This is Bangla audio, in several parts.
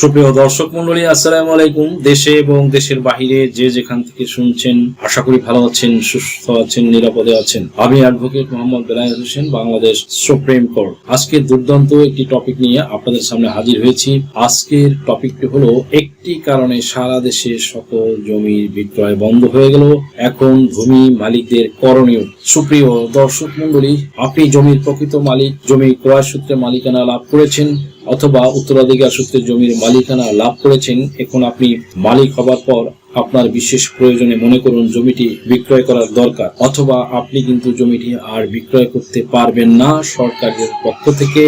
সুপ্রিয় দর্শক মন্ডলী আসসালামু আলাইকুম। দেশে এবং দেশের বাহিরে যে যেখান থেকে শুনছেন, আশা করি ভালো আছেন, সুস্থ আছেন, নিরাপদে আছেন। আমি advocate Mohammad Belayet Hossain, Bangladesh supreme court. আজকে দুর্দান্ত একটি টপিক নিয়ে আপনাদের সামনে হাজির হয়েছি। আজকের টপিকটি হলো একটি কারণে সারা দেশে সকল জমির বিক্রয় বন্ধ হয়ে গেল। এখন ভূমি মালিকদের করণীয়। সুপ্রিয় দর্শক মন্ডলী আপনি জমির প্রকৃত মালিক, জমি ক্রয় সূত্রে মালিকানা লাভ করেছেন অথবা উত্তরাধিকার সূত্রে জমির মালিকানা লাভ করেছেন, এখন আপনি মালিক হবার পর আপনার বিশেষ প্রয়োজনে মনে করুন জমিটি বিক্রয় করার দরকার, অথবা আপনি কিন্তু জমিটি আর বিক্রয় করতে পারবেন না সরকারের পক্ষ থেকে।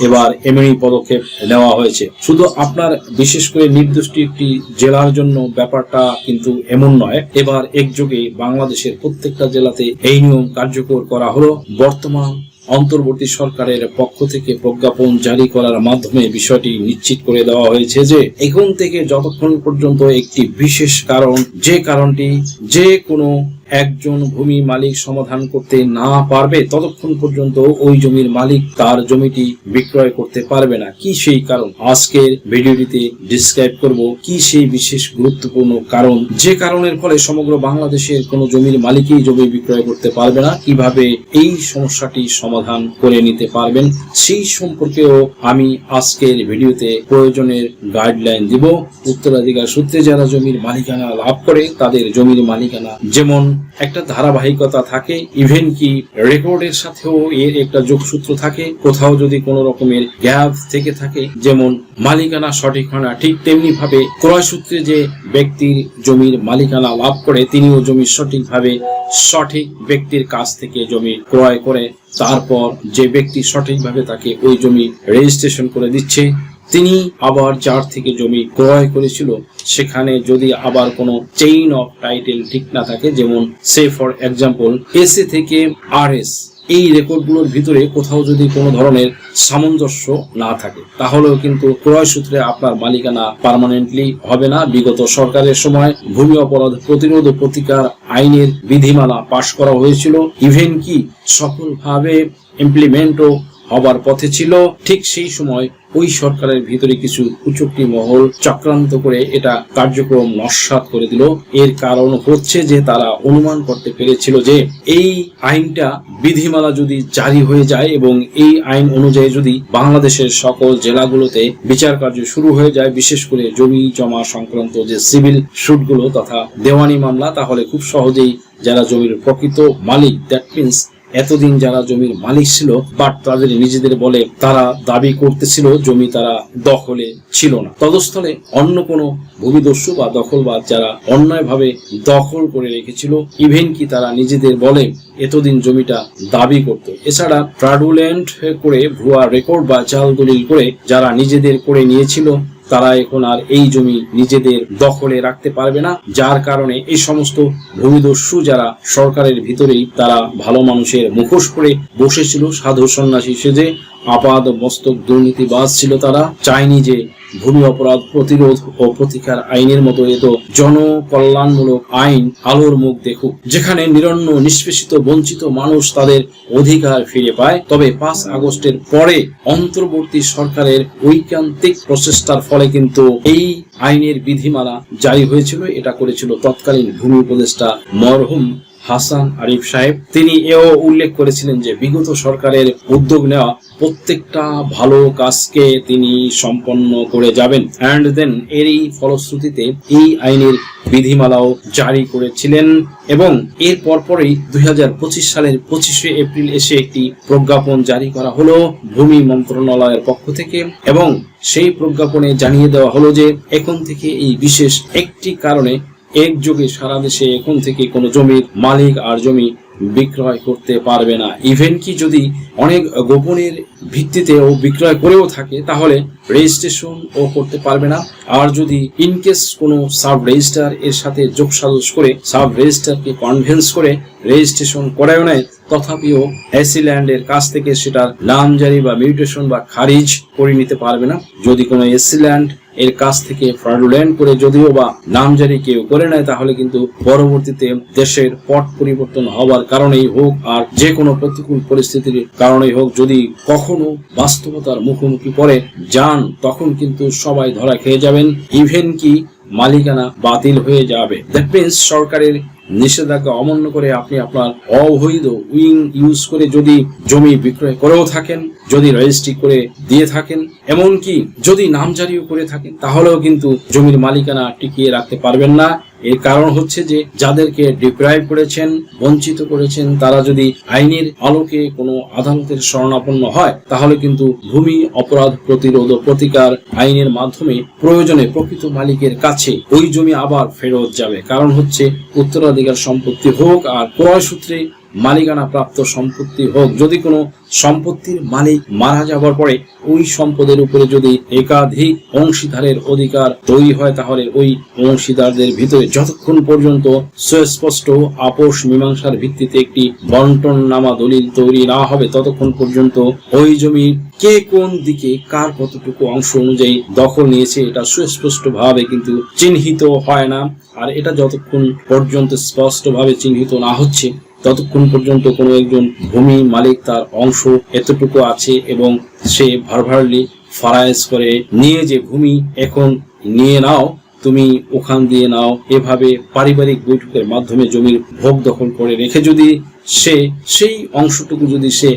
এবার এমনি পদক্ষেপ নেওয়া হয়েছে। শুধু আপনার বিশেষ করে নির্দিষ্ট একটি জেলার জন্য ব্যাপারটা কিন্তু এমন নয়। এবার একযোগে বাংলাদেশের প্রত্যেকটা জেলাতে এই নিয়ম কার্যকর করা হলো। বর্তমান অন্তর্বর্তী সরকারের পক্ষ থেকে প্রজ্ঞাপন জারি করার মাধ্যমে বিষয়টি নিশ্চিত করে দেওয়া হয়েছে যে এখন থেকে যতক্ষণ পর্যন্ত একটি বিশেষ কারণ, যে কারণটি, যে কোনো একজন ভূমি মালিক সমাধান করতে না পারবে, ততক্ষণ পর্যন্ত ওই জমির মালিক তার জমিটি বিক্রয় করতে পারবে না। কি সেই কারণ? আজকের ভিডিওটিতে ডিসক্রাইব করব কি সেই বিশেষ গুরুত্বপূর্ণ কারণ, যে কারণের ফলে সমগ্র বাংলাদেশের কোনো জমির মালিকই জমি বিক্রয় করতে পারবে না। কীভাবে এই সমস্যাটি সমাধান করে নিতে পারবেন, সেই সম্পর্কেও আমি আজকের ভিডিওতে প্রয়োজনের গাইডলাইন দিব। উত্তরাধিকার সূত্রে যারা জমির মালিকানা লাভ করে, তাদের জমির মালিকানা যেমন একটা ধারাবাহিকতা থাকে ইভেন কি রেকর্ডের সাথেও এর একটা যোগসূত্র থাকে, কোথাও যদি কোনো রকমের গ্যাপ থেকে থাকে, যেমন মালিকানা সঠিক হয় না, ঠিক তেমনি ভাবে ক্রয় সূত্রে যে ব্যক্তির জমির মালিকানা লাভ করে, তিনিও জমি সঠিকভাবে সঠিক ব্যক্তির কাছ থেকে জমি ক্রয় করে, তারপর যে ব্যক্তি সঠিকভাবে তাকে ওই জমি রেজিস্ট্রেশন করে দিচ্ছে তিনি আবার যার থেকে জমি ক্রয় করেছিল, সেখানে যদি আবার কোনো চেইন অফ টাইটেল ঠিক না থাকে, যেমন সে ফর এক্সাম্পল এসে থেকে আর এস এই রেকর্ডগুলোর ভিতরে কোথাও যদি কোনো ধরনের সামঞ্জস্য না থাকে, তাহলেও কিন্তু ক্রয় সূত্রে আপনার মালিকানা পার্মানেন্টলি হবে না। বিগত সরকারের সময় ভূমি অপরাধ প্রতিরোধ প্রতিকার আইনের বিধিমালা পাশ করা হয়েছিল। ইভেন কি, সফলভাবে ইমপ্লিমেন্টও হবার পথে ছিল। ঠিক সেই সময় ওই সরকারের ভিতরে কিছু কুচুক্তি মহল চক্রান্ত করে এটা কার্যক্রম নস্বাত করে দিল। এর কারণ হচ্ছে যে তারা অনুমান করতে পেরেছিল যে এই আইনটা বিধিমালা যদি জারি হয়ে যায় এবং এই আইন অনুযায়ী যদি বাংলাদেশের সকল জেলাগুলোতে বিচার কার্য শুরু হয়ে যায়, বিশেষ করে জমি জমা সংক্রান্ত যে সিভিল সুটগুলো তথা দেওয়ানি মামলা, তাহলে খুব সহজেই যারা জমির প্রকৃত মালিক দ্যাট মিনস এতদিন যারা জমির মালিক ছিল বাট তাদের নিজেদের বলে তারা দাবি করতেছিল জমি তারা দখলে ছিল না। তদস্থলে অন্য কোনো ভূমিদস্যু বা দখলবাদ যারা অন্যায়ভাবে দখল করে রেখেছিল ইভেন কি তারা নিজেদের বলে এতদিন জমিটা দাবি করত। এছাড়া ফ্রাডুলেন্ট করে ভুয়া রেকর্ড বা চাল দলিল করে যারা নিজেদের করে নিয়েছিল তারা এখন আর এই জমি নিজেদের দখলে রাখতে পারবে না, যার কারণে এই সমস্ত ভূমিদস্যু যারা সরকারের ভিতরেই তারা ভালো মানুষের মুখোশ করে বসেছিল, সাধু সন্ন্যাসী সেজে আপাদ মস্তক দুর্নীতিবাজ ছিল তারা, চায়নি যে ভূমি অপরাধ প্রতিরোধ ও প্রতিকার আইনের মতো এত জনকল্যাণমূলক আইন আলোর মুখ দেখুক। যেখানে নিরন্ন, নিষ্পেষিত, বঞ্চিত মানুষ তাদের অধিকার ফিরে পায়, তবে পাঁচ আগস্টের পরে অন্তর্বর্তী সরকারের ঐকান্তিক প্রচেষ্টার ফলে কিন্তু এই আইনের বিধিমালা জারি হয়েছিল, এটা করেছিল তৎকালীন ভূমি উপদেষ্টা মরহুম হাসান আরিফ সাহেব। তিনি এও উল্লেখ করেছিলেন যে, বিগত সরকারের উদ্যোগ নেওয়া প্রত্যেকটা ভালো কাজকে তিনি সম্পন্ন করে যাবেন। অ্যান্ড দেন এরই ফলশ্রুতিতে এই আইনের বিধিমালাও জারি করেছিলেন এবং এর পরপরই দুই হাজার পঁচিশ সালের পঁচিশে এপ্রিল এসে একটি প্রজ্ঞাপন জারি করা হলো ভূমি মন্ত্রণালয়ের পক্ষ থেকে এবং সেই প্রজ্ঞাপনে জানিয়ে দেওয়া হলো যে, এখন থেকে এই বিশেষ একটি কারণে একযোগে সারা দেশে এখন থেকে কোনো জমির মালিক আর জমি বিক্রয় করতে পারবে না। ইভেন কি যদি অনেক গোপনের ভিত্তিতে ও বিক্রয় করেও থাকে, তাহলে রেজিস্ট্রেশন ও করতে পারবে না। আর যদি ইনকেস কোনো সাব রেজিস্টার এর সাথে যোগ সাজস করে সাব রেজিস্টারকে কনভেন্স করে রেজিস্ট্রেশন করায়ও নেয়, তথাপিও এসি ল্যান্ডের কাছ থেকে সেটার নামজারি বা মিউটেশন বা খারিজ করে নিতে পারবে না। যদি কোনো এসি ল্যান্ড এর কাছ থেকে ফ্রডুল্যান্ড করে যদিও বা নামজারি কেউ করে নেয়, তাহলে কিন্তু পরবর্তীতে দেশের পট পরিবর্তন হওয়ার কারণেই হোক আর যে কোনো প্রতিকূল পরিস্থিতির কারণেই হোক, যদি কখনো বাস্তবতার মুখোমুখি পড়ে যান, তখন কিন্তু সবাই ধরা খেয়ে যাবেন। ইভেন কি মালিকানা বাতিল হয়ে যাবে। সরকারের নিষেধাজ্ঞা অমান্য করে আপনি আপনার অবৈধ উইং ইউজ করে যদি জমি বিক্রয় করেও থাকেন, যদি রেজিস্ট্রি করে দিয়ে থাকেন, এমনকি যদি নামজারিও করে থাকেন, তাহলেও কিন্তু জমির মালিকানা টিকিয়ে রাখতে পারবেন না। এর কারণ হচ্ছে যে যাদেরকে ডিপ্রাইভ করেছেন, বঞ্চিত করেছেন, তারা যদি আইনের আলোকে কোনো আদালতের শরণাপন্ন হয়, তাহলে কিন্তু ভূমি অপরাধ প্রতিরোধ ও প্রতিকার আইনের মাধ্যমে প্রয়োজনে প্রকৃত মালিকের কাছে ওই জমি আবার ফেরত যাবে। কারণ হচ্ছে উত্তরাধিকার সম্পত্তি হোক আর ক্রয় সূত্রে মালিকানা প্রাপ্ত সম্পত্তি হোক, যদি কোনো সম্পত্তির মালিক মারা যাবার পরে ওই সম্পদের উপরে যদি একাধিক অংশীদারের অধিকার তৈরি হয়, তাহলে ওই অংশীদারদের ভিতরে যতক্ষণ পর্যন্ত সুস্পষ্ট আপোষ মীমাংসার ভিত্তিতে একটি বন্টন নামা দলিল তৈরি না হবে, ততক্ষণ পর্যন্ত ওই জমির কে কোন দিকে কার কতটুকু অংশ অনুযায়ী দখল নিয়েছে, এটা সুস্পষ্ট ভাবে কিন্তু চিহ্নিত হয় না। আর এটা যতক্ষণ পর্যন্ত স্পষ্টভাবে চিহ্নিত না হচ্ছে ততক্ষণ পর্যন্ত কোনো একজন ভূমি মালিক তার অংশ এতটুকু আছে এবং সে ভারভারলি ফারাইজ করে, নিয়ে যে ভূমি, এখন নিয়ে নাও, তুমি ওখান দিয়ে নাও। এভাবে পারিবারিক বৈঠকের মাধ্যমে জমির ভোগ দখল করে রেখে যদি সে সেই অংশটুকু যদি সে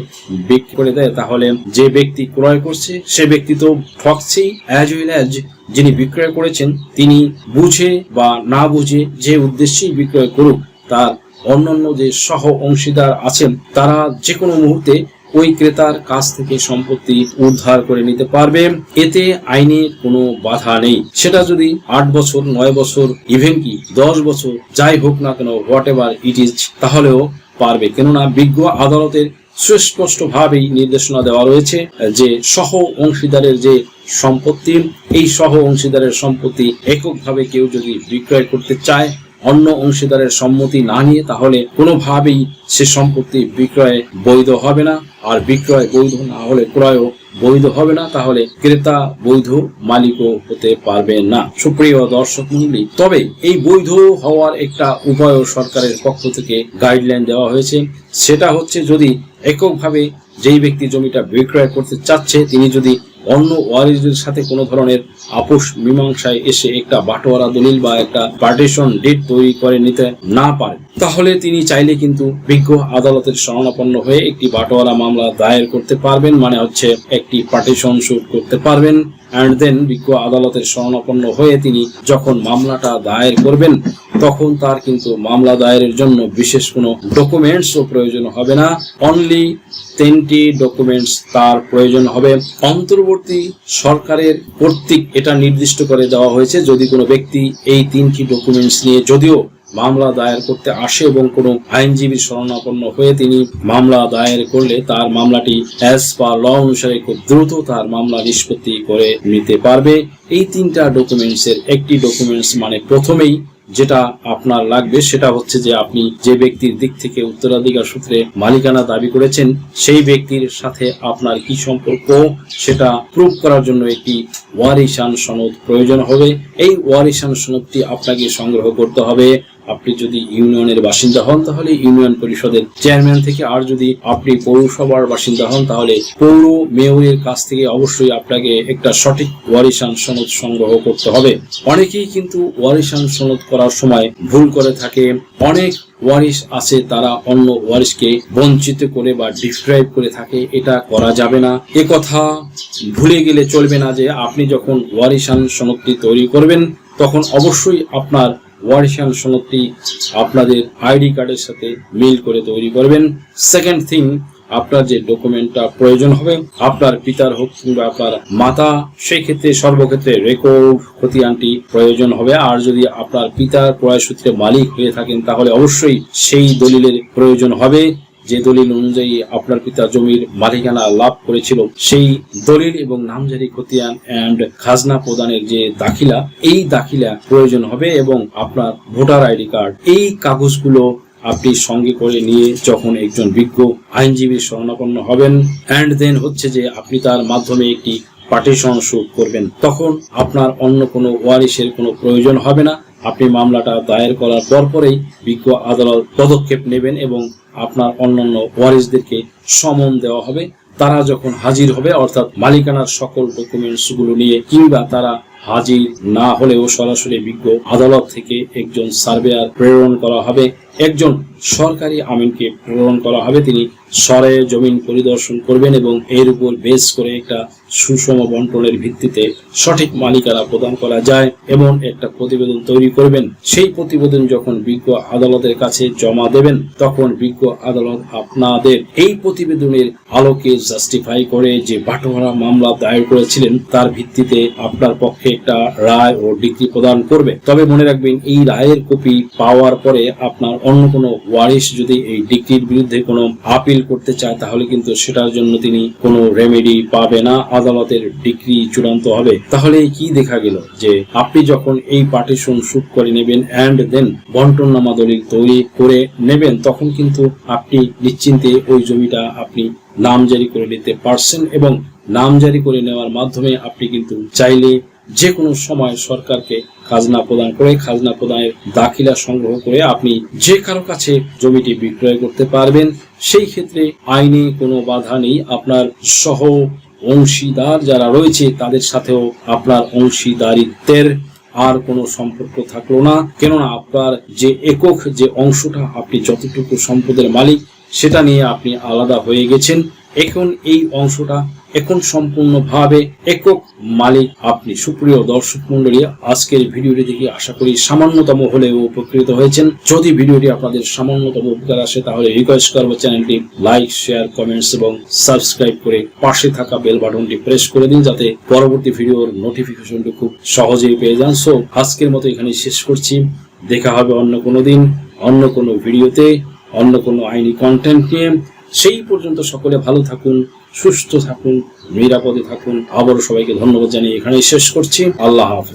বিক্রি করে দেয়, তাহলে যে ব্যক্তি ক্রয় করছে, সে ব্যক্তি তো ঠকছেই। অ্যাজ ওয়েল অ্যাজ যিনি বিক্রয় করেছেন, তিনি বুঝে বা না বুঝে যে উদ্দেশ্যেই বিক্রয় করুক, তার অন্যান্য যে সহ অংশীদার আছেন, তারা যে কোনো মুহূর্তে ওই ক্রেতার কাছ থেকে সম্পত্তি উদ্ধার করে নিতে পারবে। এতে আইনে কোনো বাধা নেই। সেটা যদি আট বছর, নয় বছর ইভেন কি দশ বছর, যাই হোক না কেন হোয়াট এভার ইট ইজ তাহলেও পারবে। কেননা বিজ্ঞ আদালতের সুস্পষ্ট ভাবেই নির্দেশনা দেওয়া রয়েছে যে সহ অংশীদারের যে সম্পত্তি, এই সহ অংশীদারের সম্পত্তি এককভাবে কেউ যদি বিক্রয় করতে চায় অন্য অংশীদারের সম্মতি না নিয়ে, তাহলে কোনোভাবেই সে সম্পত্তি বিক্রয়ে বৈধ হবে না। আর বিক্রয় বৈধ না হলে ক্রয়ও বৈধ হবে না, তাহলে ক্রেতা বৈধ, মালিকও হতে পারবে না। সুপ্রিয় দর্শক মন্ডলী তবে এই বৈধ হওয়ার একটা উপায় সরকারের পক্ষ থেকে গাইডলাইন দেওয়া হয়েছে। সেটা হচ্ছে যদি এককভাবে যেই ব্যক্তি জমিটা বিক্রয় করতে চাচ্ছে, তিনি যদি অন্য ওয়ারিসদের সাথে কোনো ধরনের আপোষ, মীমাংসায় এসে একটা বাটোয়ারা দলিল বা একটা পার্টিশন ডেট তৈরি করে নিতে না পারেন তাহলে তিনি চাইলে কিন্তু বিজ্ঞ আদালতের শরণাপন্ন হয়ে একটি বাটোয়ারা মামলা দায়ের করতে পারবেন মানে হচ্ছে একটি পার্টিশন শুট করতে পারবেন। অ্যান্ড দেন বিজ্ঞ আদালতের শরণাপন্ন হয়ে তিনি যখন মামলাটা দায়ের করবেন, তখন তার কিন্তু মামলা দায়েরের জন্য বিশেষ কোনো ডকুমেন্টসও প্রয়োজন হবে না। অনলি তিনটি ডকুমেন্টস তার প্রয়োজন হবে। অন্তর্বর্তী সরকারের কর্তৃক এটা নির্দিষ্ট করে দেওয়া হয়েছে, যদি কোনো ব্যক্তি এই তিনটি ডকুমেন্টস নিয়ে যদিও মামলা দায়ের করতে আসে এবং কোনো আইনজীবীর শরণাপন্ন হয়ে তিনি মামলা দায়ের করলে তার মামলাটি অ্যাজ পার ল অনুসারে খুব দ্রুত তার মামলা নিষ্পত্তি করে নিতে পারবে। এই তিনটা ডকুমেন্টস এর একটি ডকুমেন্টস মানে প্রথমেই যেটা আপনার লাগবে সেটা হচ্ছে যে আপনি যে ব্যক্তির দিক থেকে উত্তরাধিকার সূত্রে মালিকানা দাবি করেছেন, সেই ব্যক্তির সাথে আপনার কি সম্পর্ক সেটা প্রুভ করার জন্য একটি ওয়ারিশান সনদ প্রয়োজন হবে। এই ওয়ারিশান সনদটি আপনাকে সংগ্রহ করতে হবে। আপনি যদি ইউনিয়নের বাসিন্দা হন, তাহলে ইউনিয়ন পরিষদের চেয়ারম্যান থেকে, আর যদি আপনি পৌরসভার বাসিন্দা হন, তাহলে পৌর মেয়রের কাছ থেকে অবশ্যই আপনাকে একটা সঠিক ওয়ারিশান সনদ সংগ্রহ করতে হবে। অনেকেই কিন্তু ওয়ারিশান সনদ করার সময় ভুল করে থাকে। অনেক ওয়ারিশ আছে, তারা অন্য ওয়ারিশকে বঞ্চিত করে বা ডিসক্রাইব করে থাকে। এটা করা যাবে না। এ কথা ভুলে গেলে চলবে না যে, আপনি যখন ওয়ারিশান সনদটি তৈরি করবেন, তখন অবশ্যই আপনার ওয়ারিশান সনদটি আপনাদের আইডি কার্ডের সাথে মিল করে তৈরি করবেন। সেকেন্ড থিং আপনার যে ডকুমেন্টটা প্রয়োজন হবে, আপনার পিতার হোক কিংবা আপনার মাতা সেই ক্ষেত্রে সর্বক্ষেত্রে রেকর্ড খতিয়ানটি প্রয়োজন হবে। আর যদি আপনার পিতার ক্রয় সূত্রে মালিক হয়ে থাকেন, তাহলে অবশ্যই সেই দলিলের প্রয়োজন হবে। যে দলিল অনুযায়ী আপনার পিতা জমির মালিকানা লাভ করেছিল, সেই দলিল এবং নামজারি খতিয়ান অ্যান্ড খাজনা প্রদানের যে দাখিলা, এই দাখিলা প্রয়োজন হবে এবং আপনার ভোটার আইডি কার্ড, এই কাগজগুলো আপনি সঙ্গে করে নিয়ে যখন একজন বিজ্ঞ আইনজীবীর শরণাপন্ন হবেন অ্যান্ড দেন হচ্ছে যে আপনি তার মাধ্যমে একটি পার্টিশন শুট করবেন, তখন আপনার অন্য কোনো ওয়ারিশের কোনো প্রয়োজন হবে না। আপনি মামলাটা দায়ের করার পরপরেই বিজ্ঞ আদালত পদক্ষেপ নেবেন এবং আপনার অন্যান্য ওয়ারিসদেরকে সমন দেওয়া হবে। তারা যখন হাজির হবে, অর্থাৎ মালিকানার সকল ডকুমেন্টসগুলো নিয়ে, কিংবা তারা হাজির না হলেও সরাসরি বিজ্ঞ আদালত থেকে একজন সার্ভেয়ার প্রেরণ করা হবে। একজন সরকারি আমিনকে প্রেরণ করা হবে। তিনি সরে জমিন পরিদর্শন করবেন এবং এর উপর বেস করে একটা সুষম বন্টনের ভিত্তিতে সঠিক মালিকানা প্রদান করা যায় এমন একটা প্রতিবেদন তৈরি করবেন। সেই প্রতিবেদন যখন বিজ্ঞ আদালতের কাছে জমা দেবেন, তখন বিজ্ঞ আদালত আপনাদের এই প্রতিবেদনের আলোকে জাস্টিফাই করে যে বাটোয়ারা মামলা দায়ের করেছিলেন, তার ভিত্তিতে আপনার পক্ষে একটা রায় ও ডিগ্রি প্রদান করবে। তবে মনে রাখবেন, এই রায়ের কপি পাওয়ার পরে আপনার অন্য কোনো ওয়ারিশ যদি এই ডিগ্রির বিরুদ্ধে কোনো আপিল করতে চায়, তাহলে কিন্তু সেটার জন্য তিনি কোনো রেমেডি পাবে না। আদালতের ডিগ্রি চূড়ান্ত হবে। তাহলে কি দেখা গেল? যে আপনি যখন এই পার্টিশন শুট করে নেবেন অ্যান্ড দেন বন্টন বন্টননামা দলিল তৈরি করে নেবেন, তখন কিন্তু আপনি নিশ্চিন্তে ওই জমিটা আপনি নামজারি করে নিতে পারছেন এবং নামজারি করে নেওয়ার মাধ্যমে আপনি কিন্তু চাইলে যে কোনো সময় সরকারকে খাজনা প্রদান করে, খাজনা প্রদানের দাখিলা সংগ্রহ করে আপনি যে কারও কাছে জমিটি বিক্রয় করতে পারবেন, সেই ক্ষেত্রে আইনে কোনো বাধা নেই। আপনার সহ অংশীদার যারা রয়েছে, তাদের সাথেও আপনার অংশীদারিত্বের আর কোনো সম্পর্ক থাকল না। কেননা আপনার যে একক যে অংশটা, আপনি যতটুকু সম্পদের মালিক, সেটা নিয়ে আপনি আলাদা হয়ে গেছেন। এখন এই অংশটা এখন সম্পূর্ণভাবে একক মালিক আপনি। সুপ্রিয় দর্শক মন্ডলী আজকের ভিডিওটি দেখে আশা করি সামান্যতম হলেও উপকৃত হয়েছেন। যদি ভিডিওটি আপনাদের সামান্যতম উপকার আসে, তাহলে রিকোয়েস্ট করব চ্যানেলটি লাইক শেয়ার কমেন্টস এবং সাবস্ক্রাইব করে পাশে থাকা বেল বাটনটি প্রেস করে দিন, যাতে পরবর্তী ভিডিওর নোটিফিকেশনটি খুব সহজেই পেয়ে যান। সো আজকের মতো এখানে শেষ করছি। দেখা হবে অন্য কোনো দিন, অন্য কোনো ভিডিওতে, অন্য কোনো আইনি কন্টেন্ট নিয়ে। সেই পর্যন্ত সকলে ভালো থাকুন সুস্থ থাকুন নিরাপদে থাকুন। আবারও সবাইকে ধন্যবাদ জানিয়ে এখানেই শেষ করছি। আল্লাহ হাফেজ।